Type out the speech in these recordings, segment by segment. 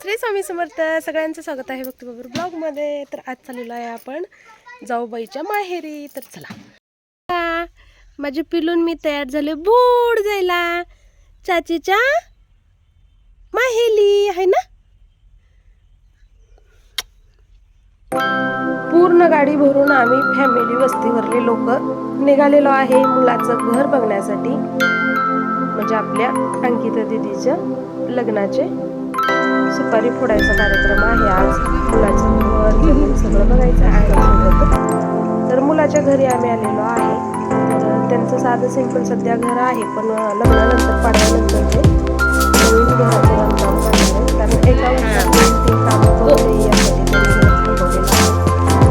श्री स्वामी समर्थ सगळ्यांचं स्वागत आहे भक्ती बरोबर ब्लॉगमध्ये. तर आज चाललेलो आहे आपण जाऊबाईच्या माहेरी. तर चला. माझे पिलून मी तयार झाले बूड जायला. चाचीच्या माहेली आहे ना? पूर्ण गाडी भरून आम्ही फॅमिली वस्तीवरले लोक निघालेलो आहे मुलाचं घर बघण्यासाठी. म्हणजे आपल्या अंकिता दिदीच्या लग्नाचे सुपारी फोडायचा कार्यक्रम आहे. आज मुलाचं घर सगळं बघायचं आहे तर मुलाच्या घरी आम्ही आलेलो आहे. तर त्यांचं साधं सिंपल सध्या घर आहे पण लग्नानंतर पाडल्यानंतर ते नवीन घराचं बांधकाम करणार कारण एका वर्षात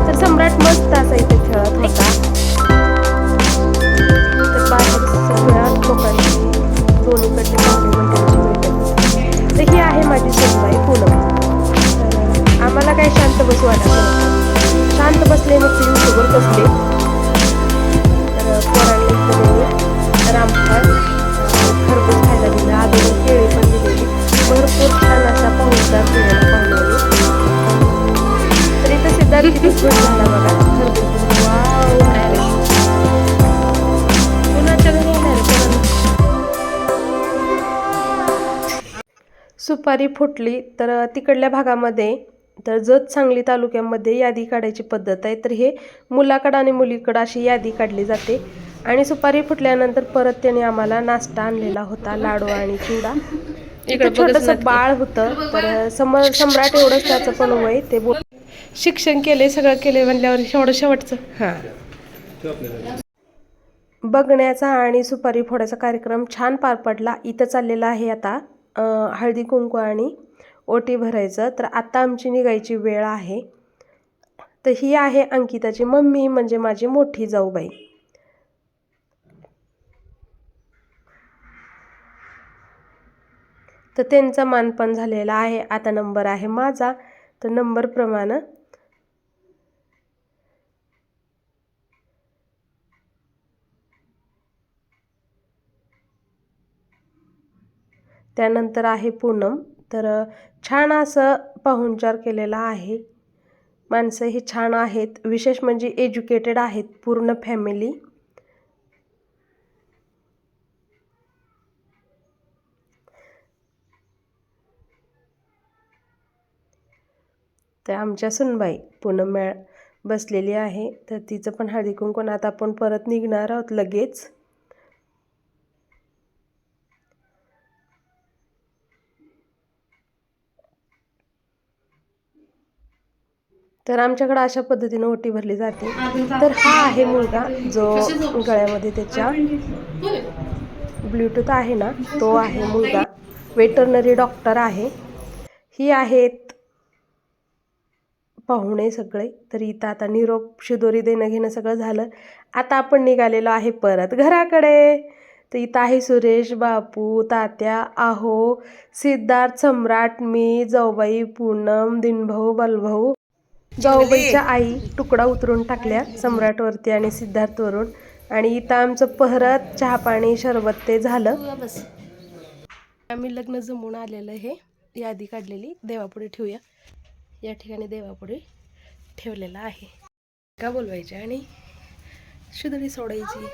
तर सम्राट मस्त असा इथे खेळत होता. तर बाहेर सगळ्या लोकांनी माझी सुनबाई पूनम तर आम्हाला काय शांत बसू वाटत शांत बसले मग ती सोबत बसले. तर पोरांनी रामफळ खरबूज खायला दिलं. अजून केळी पण दिलेली. भरपूर छान असा पाहुणचार दिलेला पाहुण्याने तर इथं सिद्धार्थ झाला बघा. सुपारी फुटली तर तिकडल्या भागामध्ये तर जत सांगली तालुक्यामध्ये यादी काढायची पद्धत आहे. तर हे मुलाकडं आणि मुलीकडं अशी यादी काढली जाते. आणि सुपारी फुटल्यानंतर परत त्याने आम्हाला नाश्ता आणलेला होता लाडू आणि चिवडा. इकडे छोटस बाळ होतं तर सम सम्राट एवढंच त्याचं पण वय ते बोल शिक्षण केले सगळं केले म्हणल्यावर शेवढं शेवटचं. हां. बघण्याचा आणि सुपारी फोडायचा कार्यक्रम छान पार पडला. इथं चाललेला आहे आता हळदी कुंकू आणि ओटी भरायचं. तर आत्ता आमची निघायची वेळ आहे. तर ही आहे अंकिताची मम्मी म्हणजे माझी मोठी जाऊबाई. तर त्यांचा मानपण झालेला आहे. आता नंबर आहे माझा. तर नंबरप्रमाणे त्यानंतर आहे पूनम. तर छान असं पाहुणचार केलेला आहे. माणसं ही छान आहेत. विशेष म्हणजे एज्युकेटेड आहेत पूर्ण फॅमिली. तर आमच्या सुनबाई पूनम मॅ बसलेली आहे. तर तिचं पण हळदी कुंकून आता आपण परत निघणार आहोत लगेच. तर आमच्याकडे अशा पद्धतीने ओटी भरली जाते. तर हा आहे मुलगा जो गळ्यामध्ये त्याच्या ब्ल्यूटूथ आहे ना तो आहे मुलगा. वेटरनरी डॉक्टर आहे. ही आहेत पाहुणे सगळे. तर इथं आता निरोप शिदोरी देणं घेणं सगळं झालं. आता आपण निघालेलो आहे परत घराकडे. तर इथं आहे सुरेश बापू तात्या आहो सिद्धार्थ सम्राट मी जाऊबाई पूनम दिनभाऊ बलभाऊ. जाऊबाईच्या आई तुकडा उतरून टाकल्या सम्राटवरती आणि सिद्धार्थवरून. आणि इथं आमचं पहरत चहा पाणी सरबत ते झालं. आम्ही लग्न जमून आलेलं हे यादी काढलेली. देवापुढे ठेवूया. या ठिकाणी देवापुढे ठेवलेला आहे. का बोलवायचे? आणि शुदडी सोडायची.